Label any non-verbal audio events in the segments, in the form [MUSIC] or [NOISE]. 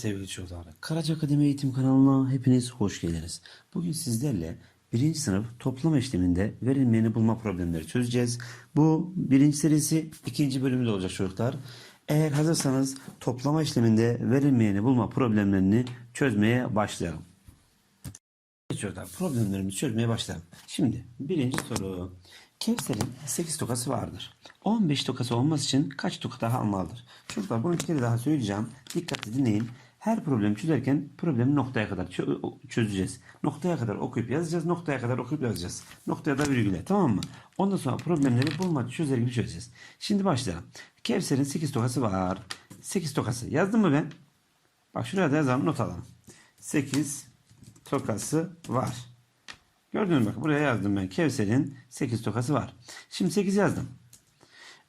sevgili çocuklar. Karaca Akademi Eğitim kanalına hepiniz hoş geldiniz. Bugün sizlerle birinci sınıf toplama işleminde verilmeyeni bulma problemleri çözeceğiz. Bu birinci serisi ikinci bölümde olacak çocuklar. Eğer hazırsanız toplama işleminde verilmeyeni bulma problemlerini çözmeye başlayalım. Evet çocuklar problemlerimizi çözmeye başlayalım. Şimdi birinci soru. Kevser'in 8 tokası vardır. 15 tokası olması için kaç toka daha almalıdır? Çocuklar bunu bir kere daha söyleyeceğim. Dikkatli dinleyin. Her problemi çözerken problemi noktaya kadar çö- çözeceğiz. Noktaya kadar okuyup yazacağız. Noktaya kadar okuyup yazacağız. Noktaya da virgüle tamam mı? Ondan sonra problemleri bulmaca çözer gibi çözeceğiz. Şimdi başlayalım. Kevser'in 8 tokası var. 8 tokası. Yazdım mı ben? Bak şuraya da yazalım not alalım. 8 tokası var. Gördünüz mü bak buraya yazdım ben. Kevser'in 8 tokası var. Şimdi 8 yazdım.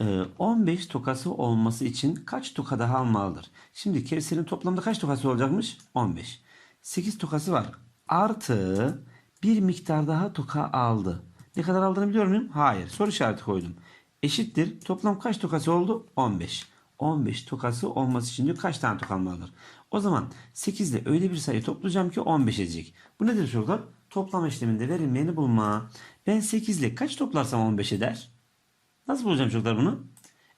Ee, 15 tokası olması için kaç toka daha almalıdır? Şimdi Kevser'in toplamda kaç tokası olacakmış? 15. 8 tokası var. Artı bir miktar daha toka aldı. Ne kadar aldığını biliyor muyum? Hayır. Soru işareti koydum. Eşittir. Toplam kaç tokası oldu? 15. 15 tokası olması için diyor kaç tane toka almalıdır? O zaman 8 ile öyle bir sayı toplayacağım ki 15 edecek. Bu nedir çocuklar? Toplama işleminde verilmeyeni bulma. Ben 8 ile kaç toplarsam 15 eder? Nasıl bulacağım çocuklar bunu?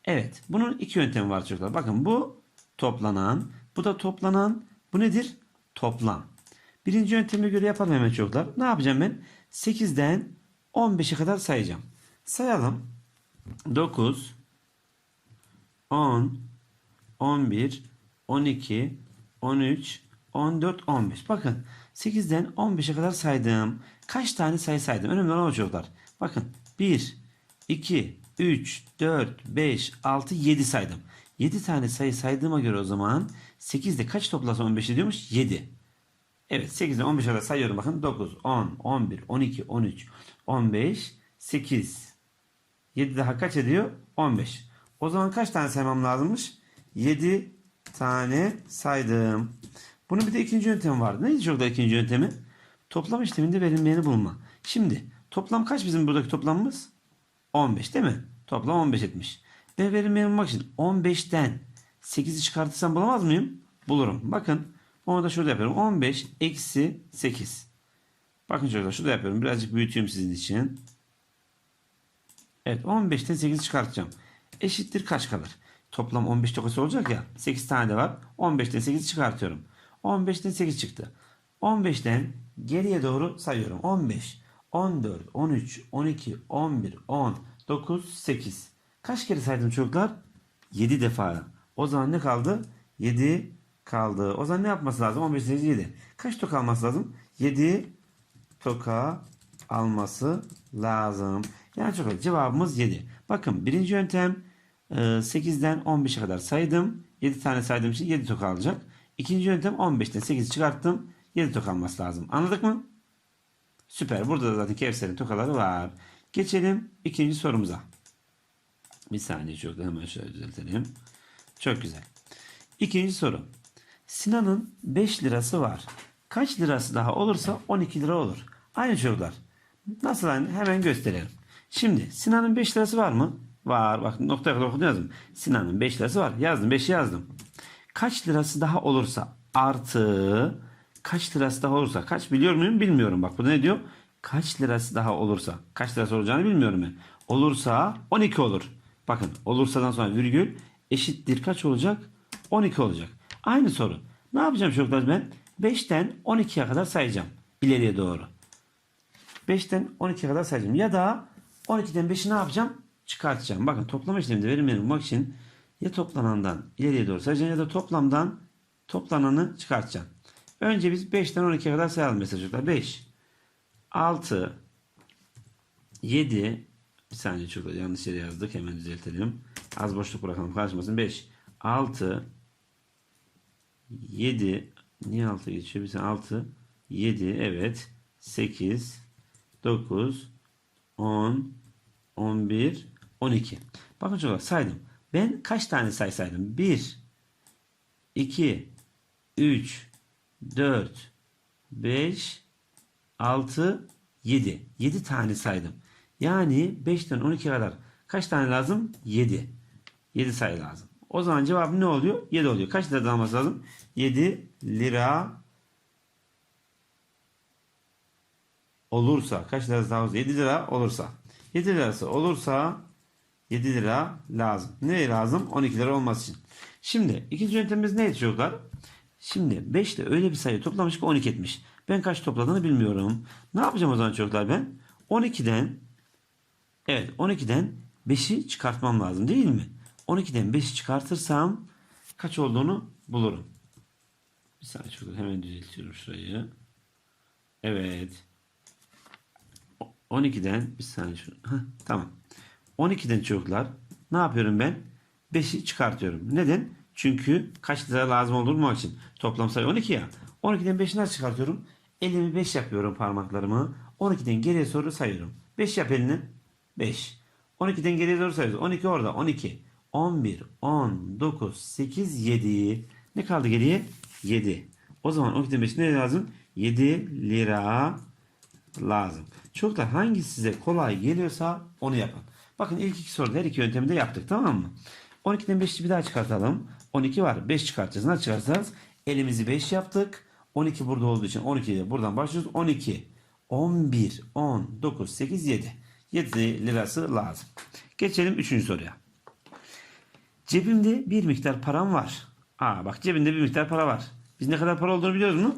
Evet. Bunun iki yöntemi var çocuklar. Bakın bu toplanan. Bu da toplanan. Bu nedir? Toplam. Birinci yönteme göre yapalım hemen çocuklar. Ne yapacağım ben? 8'den 15'e kadar sayacağım. Sayalım. 9 10 11 12 13 14 15. Bakın 8'den 15'e kadar saydım. Kaç tane sayı saydım? Önemli olan o çocuklar. Bakın 1 2 3 4 5 6 7 saydım. 7 tane sayı saydığıma göre o zaman 8'de kaç toplarsa 15 ediyormuş? 7. Evet 8'den 15'e kadar sayıyorum bakın. 9, 10, 11, 12, 13, 15, 8. 7 daha kaç ediyor? 15. O zaman kaç tane saymam lazımmış? 7 tane saydım. Bunun bir de ikinci yöntemi vardı. Neydi çocuklar ikinci yöntemi? Toplam işleminde verilmeyeni bulma. Şimdi toplam kaç bizim buradaki toplamımız? 15 değil mi? Toplam 15 etmiş. Verilmeyeni bulmak için 15'ten 8'i çıkartırsam bulamaz mıyım? Bulurum. Bakın onu da şurada yapıyorum. 15 eksi 8. Bakın çocuklar şurada yapıyorum. Birazcık büyütüyorum sizin için. Evet 15'ten 8 çıkartacağım. Eşittir kaç kalır? Toplam 15 tokası olacak ya. 8 tane de var. 15'ten 8 çıkartıyorum. 15'ten 8 çıktı. 15'ten geriye doğru sayıyorum. 15, 14, 13, 12, 11, 10, 9, 8. Kaç kere saydım çocuklar? 7 defa. O zaman ne kaldı? 7 kaldı. O zaman ne yapması lazım? 15, 8, 7. Kaç toka alması lazım? 7 toka alması lazım. Yani çok cevabımız 7. Bakın birinci yöntem e, 8'den 15'e kadar saydım. 7 tane saydığım için 7 toka alacak. İkinci yöntem 15'ten 8 çıkarttım. 7 toka alması lazım. Anladık mı? Süper. Burada da zaten Kevser'in tokaları var. Geçelim ikinci sorumuza. Bir saniye çok hemen şöyle düzeltelim. Çok güzel. İkinci soru. Sinan'ın 5 lirası var. Kaç lirası daha olursa 12 lira olur. Aynı çocuklar. Nasıl aynı? Hemen gösterelim. Şimdi Sinan'ın 5 lirası var mı? Var. Bak noktaya kadar okudum yazdım. Sinan'ın 5 lirası var. Yazdım 5'i yazdım. Kaç lirası daha olursa artı kaç lirası daha olursa kaç biliyor muyum bilmiyorum. Bak burada ne diyor? Kaç lirası daha olursa kaç lirası olacağını bilmiyorum ben. Olursa 12 olur. Bakın olursadan sonra virgül eşittir kaç olacak? 12 olacak. Aynı soru. Ne yapacağım çocuklar ben? 5'ten 12'ye kadar sayacağım. ileriye doğru. 5'ten 12'ye kadar sayacağım. Ya da 12'den 5'i ne yapacağım? Çıkartacağım. Bakın toplama işleminde verimleri bulmak için ya toplanandan ileriye doğru sayacağım ya da toplamdan toplananı çıkartacağım. Önce biz 5'ten 12'ye kadar sayalım mesela çocuklar. 5, 6, 7, bir saniye çok yanlış yere yazdık. Hemen düzeltelim. Az boşluk bırakalım karışmasın. 5, 6, 7, niye 6 geçiyor? Bir saniye 6, 7, evet. 8, 9, 10, 11, 12. Bakın çocuklar saydım. Ben kaç tane say saydım? 1, 2, 3, 4, 5, 6, 7. 7 tane saydım. Yani 5'ten 12'ye kadar kaç tane lazım? 7. 7 sayı lazım. O zaman cevabım ne oluyor? 7 oluyor. Kaç lira alması lazım? 7 lira olursa kaç lira daha fazla? 7 lira olursa. 7 lirası olursa 7 lira lazım. Ne lazım? 12 lira olması için. Şimdi ikinci yöntemimiz neydi çocuklar? Şimdi 5 ile öyle bir sayı toplamış ki 12 etmiş. Ben kaç topladığını bilmiyorum. Ne yapacağım o zaman çocuklar ben? 12'den evet 12'den 5'i çıkartmam lazım değil mi? 12'den 5'i çıkartırsam kaç olduğunu bulurum. Bir saniye çocuklar hemen düzeltiyorum şurayı. Evet. 12'den bir saniye şu. Heh, tamam. 12'den çocuklar ne yapıyorum ben? 5'i çıkartıyorum. Neden? Çünkü kaç lira lazım olur mu için? Toplam sayı 12 ya. 12'den 5'i nasıl çıkartıyorum? Elimi 5 yapıyorum parmaklarımı. 12'den geriye doğru sayıyorum. 5 yap elini. 5. 12'den geriye doğru sayıyoruz. 12 orada. 12. 11, 10, 9, 8, 7. Ne kaldı geriye? 7. O zaman 12'den 5 ne lazım? 7 lira lazım. Çocuklar hangisi size kolay geliyorsa onu yapın. Bakın ilk iki soruda her iki yöntemi de yaptık tamam mı? 12'den 5'i bir daha çıkartalım. 12 var. 5 çıkartacağız. Nasıl çıkartacağız? Elimizi 5 yaptık. 12 burada olduğu için 12 ile buradan başlıyoruz. 12, 11, 10, 9, 8, 7. 7 lirası lazım. Geçelim 3. soruya. Cebimde bir miktar param var. Aa bak cebinde bir miktar para var. Biz ne kadar para olduğunu biliyoruz mu?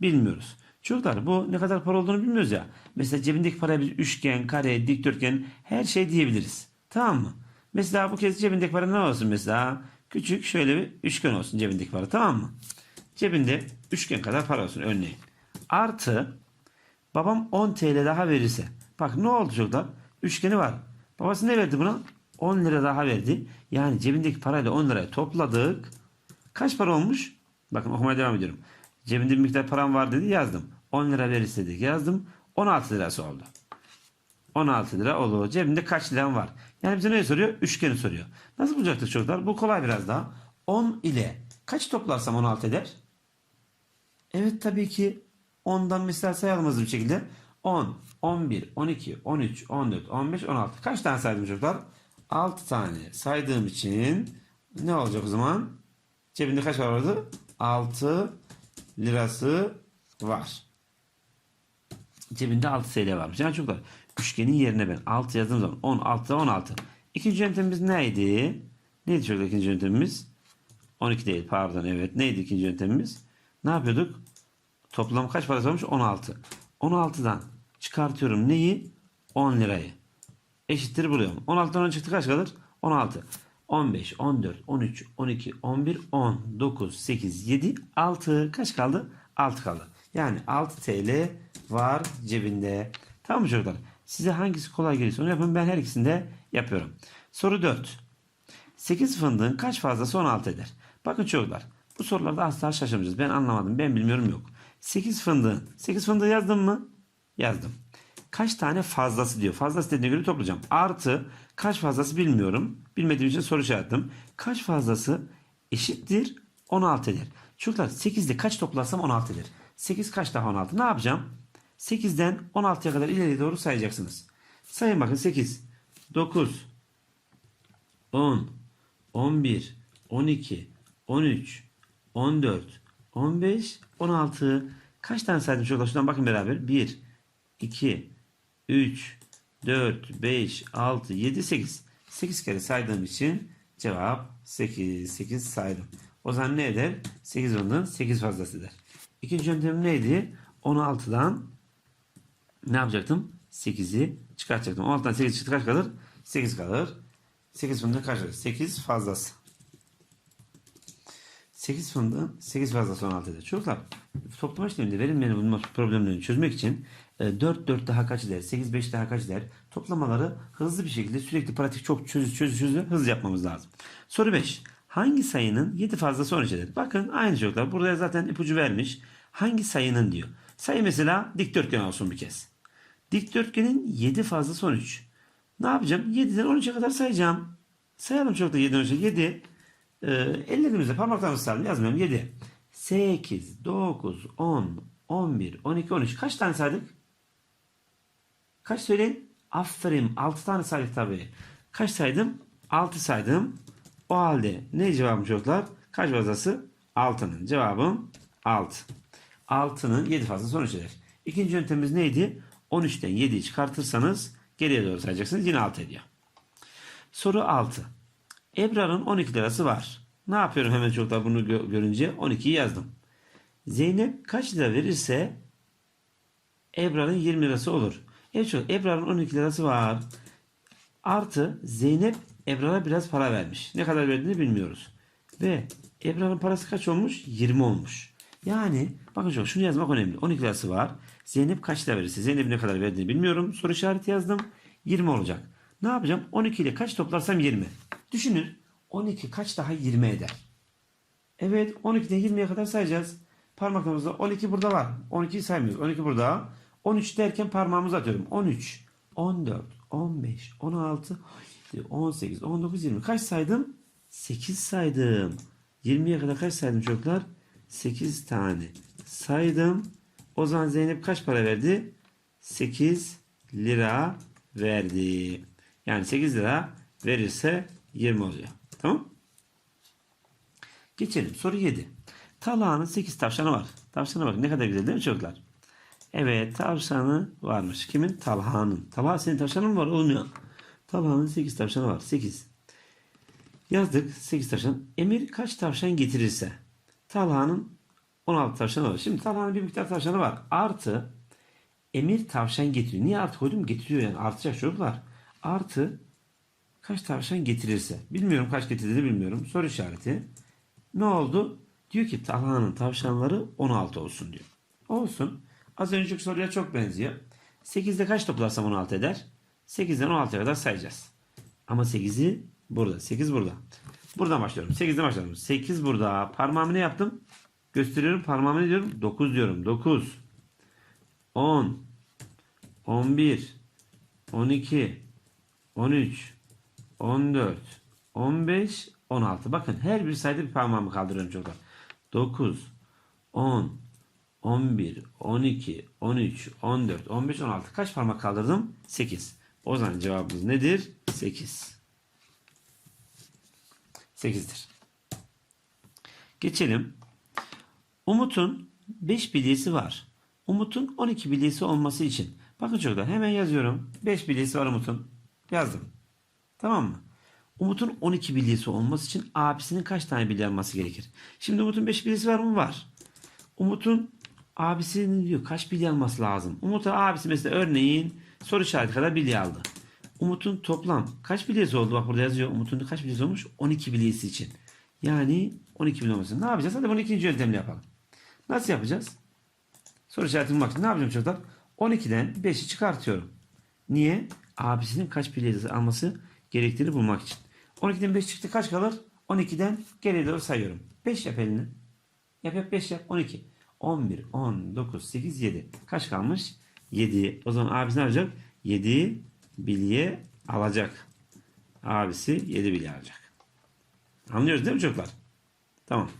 Bilmiyoruz. Çocuklar bu ne kadar para olduğunu bilmiyoruz ya. Mesela cebindeki paraya biz üçgen, kare, dikdörtgen her şey diyebiliriz. Tamam mı? Mesela bu kez cebindeki para ne olsun mesela? Küçük şöyle bir üçgen olsun cebindeki para tamam mı? Cebinde üçgen kadar para olsun örneğin. Artı babam 10 TL daha verirse. Bak ne oldu çocuklar? Üçgeni var. Babası ne verdi buna? 10 lira daha verdi. Yani cebindeki parayla 10 lirayı topladık. Kaç para olmuş? Bakın okumaya devam ediyorum. Cebinde bir miktar param var dedi yazdım. 10 lira verirse dedik yazdım. 16 lirası oldu. 16 lira oldu. Cebinde kaç liram var? Yani bize ne soruyor? Üçgeni soruyor. Nasıl bulacaktık çocuklar? Bu kolay biraz daha. 10 ile kaç toplarsam 16 eder? Evet tabii ki 10'dan mesela sayalım bir şekilde. 10, 11, 12, 13, 14, 15, 16. Kaç tane saydım çocuklar? 6 tane saydığım için ne olacak o zaman? Cebinde kaç var vardı? 6 lirası var. Cebinde 6 TL varmış. Yani çocuklar üçgenin yerine ben 6 yazdığım zaman 10, 6, 16. İkinci yöntemimiz neydi? Neydi çocuklar ikinci yöntemimiz? 12 değil pardon evet. Neydi ikinci yöntemimiz? Ne yapıyorduk? Toplam kaç parası olmuş? 16. 16'dan çıkartıyorum neyi? 10 lirayı. Eşittir buluyorum. 16'dan 10 çıktı kaç kalır? 16. 15, 14, 13, 12, 11, 10, 9, 8, 7, 6. Kaç kaldı? 6 kaldı. Yani 6 TL var cebinde. Tamam mı çocuklar? Size hangisi kolay gelirse onu yapın. Ben her ikisini de yapıyorum. Soru 4. 8 fındığın kaç fazlası 16 eder? Bakın çocuklar. Bu sorularda asla şaşırmayacağız. Ben anlamadım. Ben bilmiyorum yok. 8 fındığın. 8 fındığı yazdım mı? Yazdım. Kaç tane fazlası diyor. Fazlası dediğine göre toplayacağım. Artı kaç fazlası bilmiyorum. Bilmediğim için soru işaretledim. Kaç fazlası eşittir 16 eder. Çocuklar 8 ile kaç toplarsam 16 eder. 8 kaç daha 16? Ne yapacağım? 8'den 16'ya kadar ileri doğru sayacaksınız. Sayın bakın 8, 9, 10, 11, 12, 13, 14, 15, 16. Kaç tane saydım çocuklar? Şuradan bakın beraber. 1, 2, 3, 4, 5, 6, 7, 8. 8 kere saydığım için cevap 8. 8 saydım. O zaman ne eder? 8 ondan 8 fazlası eder. İkinci yöntem neydi? 16'dan ne yapacaktım? 8'i çıkartacaktım. 16'dan 8 çıktı kaç kalır? 8 kalır. 8 fındığın kaç kalır? 8 fazlası. 8 fındığın 8 fazlası 16 eder. Çocuklar toplama işleminde verilmeyen bulma problemlerini çözmek için e, 4 4 daha kaç eder? 8 5 daha kaç eder? Toplamaları hızlı bir şekilde sürekli pratik çok çözü çözü çözü hızlı yapmamız lazım. Soru 5. Hangi sayının 7 fazlası 13 eder? Bakın aynı çocuklar. Burada zaten ipucu vermiş. Hangi sayının diyor. Sayı mesela dikdörtgen olsun bir kez. Dikdörtgenin 7 fazlası 13. Ne yapacağım? 7'den 13'e kadar sayacağım. Sayalım çocuklar 7'den 13'e. 7. Ee, ellerimizle parmaklarımızı sardım. Yazmıyorum. 7. 8, 9, 10, 11, 12, 13. Kaç tane saydık? Kaç söyleyin? Aferin. 6 tane saydık tabii. Kaç saydım? 6 saydım. O halde ne cevabım çocuklar? Kaç fazlası? 6'nın. Cevabım 6. 6'nın 7 fazla sonuç eder. İkinci yöntemimiz neydi? 13'ten 7'yi çıkartırsanız geriye doğru sayacaksınız. Yine 6 ediyor. Soru 6. Ebrar'ın 12 lirası var. Ne yapıyorum hemen çocuklar bunu gö- görünce? 12'yi yazdım. Zeynep kaç lira verirse Ebrar'ın 20 lirası olur. Evet çocuk Ebrar'ın 12 lirası var. Artı Zeynep Ebrar'a biraz para vermiş. Ne kadar verdiğini bilmiyoruz. Ve Ebrar'ın parası kaç olmuş? 20 olmuş. Yani bakın çok şunu yazmak önemli. 12 lirası var. Zeynep kaç lira verirse Zeynep'in ne kadar verdiğini bilmiyorum. Soru işareti yazdım. 20 olacak. Ne yapacağım? 12 ile kaç toplarsam 20. Düşünün. 12 kaç daha 20 eder? Evet 12'den 20'ye kadar sayacağız. Parmaklarımızda 12 burada var. 12'yi saymıyoruz. 12 burada. 13 derken parmağımızı atıyorum. 13, 14, 15, 16, 18, 19, 20. Kaç saydım? 8 saydım. 20'ye kadar kaç saydım çocuklar? 8 tane saydım. O zaman Zeynep kaç para verdi? 8 lira verdi. Yani 8 lira verirse 20 oluyor. Tamam? Geçelim. Soru 7. Talha'nın 8 tavşanı var. Tavşana bak ne kadar güzel değil mi çocuklar? Evet tavşanı varmış. Kimin? Talha'nın. Talha senin tavşanın mı var? Olmuyor. Talha'nın 8 tavşanı var. 8. Yazdık 8 tavşan. Emir kaç tavşan getirirse. Talha'nın 16 tavşanı var. Şimdi Talha'nın bir miktar tavşanı var. Artı Emir tavşan getiriyor. Niye artı koydum? Getiriyor yani. Artacak çocuklar. Artı kaç tavşan getirirse. Bilmiyorum kaç getirdiğini bilmiyorum. Soru işareti. Ne oldu? Diyor ki Talha'nın tavşanları 16 olsun diyor. Olsun. Az önceki soruya çok benziyor. 8'de kaç toplarsam 16 eder? 8'den 16'ya kadar sayacağız. Ama 8'i burada. 8 burada. Buradan başlıyorum. 8'den başladım. 8 burada. Parmağımı ne yaptım? Gösteriyorum. Parmağımı ne diyorum? 9 diyorum. 9. 10. 11. 12. 13. 14. 15. 16. Bakın her bir sayıda bir parmağımı kaldırıyorum çocuklar. 9. 10. 11, 12, 13, 14, 15, 16. Kaç parmak kaldırdım? 8. O zaman cevabımız nedir? 8. 8'dir. Geçelim. Umut'un 5 bilyesi var. Umut'un 12 bilyesi olması için. Bakın çocuklar hemen yazıyorum. 5 bilyesi var Umut'un. Yazdım. Tamam mı? Umut'un 12 bilyesi olması için abisinin kaç tane bilye alması gerekir? Şimdi Umut'un 5 bilyesi var mı? Var. Umut'un abisinin diyor kaç bilye alması lazım? Umut'un abisi mesela örneğin soru işareti kadar bilye aldı. Umut'un toplam kaç bilyesi oldu? Bak burada yazıyor. Umut'un kaç bilyesi olmuş? 12 bilyesi için. Yani 12 bilye olması. Ne yapacağız? Hadi bunu ikinci yöntemle yapalım. Nasıl yapacağız? Soru işareti bulmak için ne yapacağım çocuklar? 12'den 5'i çıkartıyorum. Niye? Abisinin kaç bilyesi alması gerektiğini bulmak için. 12'den 5 çıktı kaç kalır? 12'den geriye doğru sayıyorum. 5 yap elini. Yap yap 5 yap 12. 11, 10, 9, 8, 7. Kaç kalmış? 7. O zaman abisi ne yapacak? 7 bilye alacak. Abisi 7 bilye alacak. Anlıyoruz değil mi çocuklar? Tamam.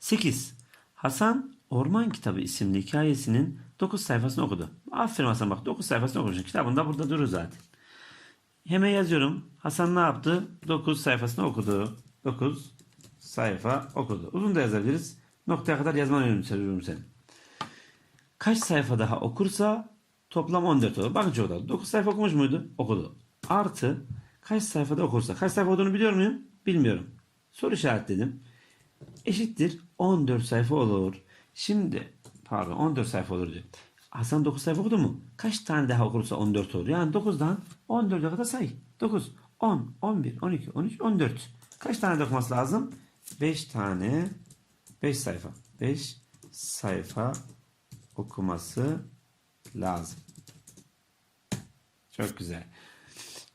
8. Hasan Orman Kitabı isimli hikayesinin 9 sayfasını okudu. Aferin Hasan bak 9 sayfasını okumuş. Kitabında burada durur zaten. Hemen yazıyorum. Hasan ne yaptı? 9 sayfasını okudu. 9 sayfa okudu. Uzun da yazabiliriz. Noktaya kadar yazmanı önemsiyorum seni. Kaç sayfa daha okursa toplam 14 olur. Bakın çocuklar 9 sayfa okumuş muydu? Okudu. Artı kaç sayfada okursa. Kaç sayfa olduğunu biliyor muyum? Bilmiyorum. Soru işaretledim. Eşittir 14 sayfa olur. Şimdi pardon 14 sayfa olur diyor. Hasan 9 sayfa okudu mu? Kaç tane daha okursa 14 olur. Yani 9'dan 14'e kadar say. 9, 10, 11, 12, 13, 14. Kaç tane de okuması lazım? 5 tane 5 sayfa. 5 sayfa okuması lazım. Çok güzel.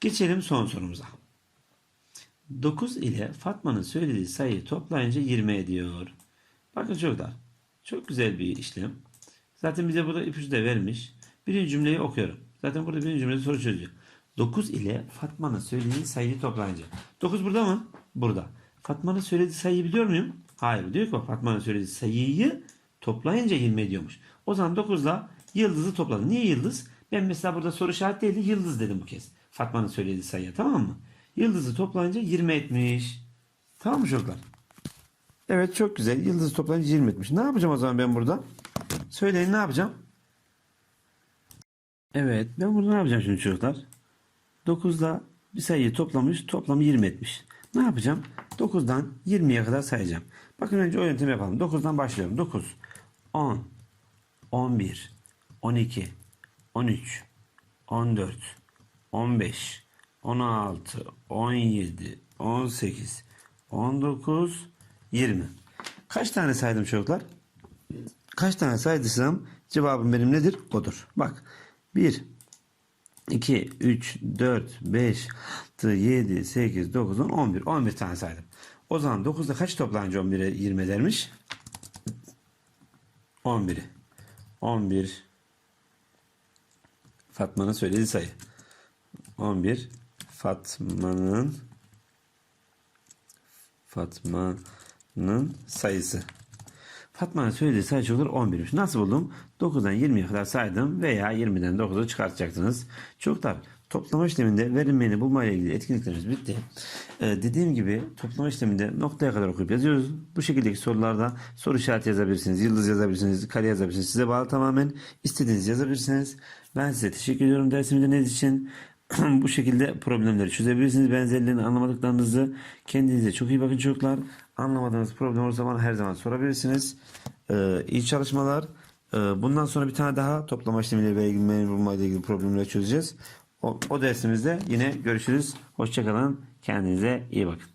Geçelim son sorumuza. 9 ile Fatma'nın söylediği sayıyı toplayınca 20 ediyor. Bakın çocuklar. Çok güzel bir işlem. Zaten bize burada ipucu da vermiş. Birinci cümleyi okuyorum. Zaten burada birinci cümlede soru çözüyor. 9 ile Fatma'nın söylediği sayıyı toplayınca. 9 burada mı? Burada. Fatma'nın söylediği sayıyı biliyor muyum? Hayır. Diyor ki Fatma'nın söylediği sayıyı toplayınca 20 ediyormuş. O zaman 9'la yıldızı topladım. Niye yıldız? Ben mesela burada soru işareti değildi. Yıldız dedim bu kez. Fatma'nın söylediği sayıya tamam mı? Yıldızı toplayınca 20 etmiş. Tamam mı çocuklar? Evet çok güzel. Yıldızı toplayınca 20 etmiş. Ne yapacağım o zaman ben burada? Söyleyin ne yapacağım? Evet ben burada ne yapacağım şimdi çocuklar? 9'da bir sayıyı toplamış. Toplamı 20 etmiş. Ne yapacağım? 9'dan 20'ye kadar sayacağım. Bakın önce o yöntemi yapalım. 9'dan başlıyorum. 9, 10, 11, 12, 13, 14, 15, 16, 17, 18, 19, 20. Kaç tane saydım çocuklar? Kaç tane saydıysam cevabım benim nedir? Odur. Bak 1, 2, 3, 4, 5, 6, 7, 8, 9, 10, 11. 11 tane saydım. O zaman 9'da kaç toplanınca 11'e 20 edermiş? 11'i. 11 Fatma'nın söylediği sayı. 11 Fatma'nın Fatma'nın sayısı. Fatma'nın söylediği sayı çocuklar 11'miş. Nasıl buldum? 9'dan 20'ye kadar saydım veya 20'den 9'u çıkartacaksınız. Çocuklar toplama işleminde verilmeyeni bulma ile ilgili etkinliklerimiz bitti. Ee, dediğim gibi toplama işleminde noktaya kadar okuyup yazıyoruz. Bu şekildeki sorularda soru işareti yazabilirsiniz, yıldız yazabilirsiniz, kare yazabilirsiniz. Size bağlı tamamen istediğiniz yazabilirsiniz. Ben size teşekkür ediyorum dersimde ne için. [CLEARS THROAT] bu şekilde problemleri çözebilirsiniz. Benzerlerini anlamadıklarınızı kendinize çok iyi bakın çocuklar. Anlamadığınız problem olursa bana her zaman sorabilirsiniz. Ee, iyi çalışmalar. Ee, bundan sonra bir tane daha toplama işlemiyle ve ilgili bulma ile ilgili problemleri çözeceğiz. O, o dersimizde yine görüşürüz. Hoşçakalın. Kendinize iyi bakın.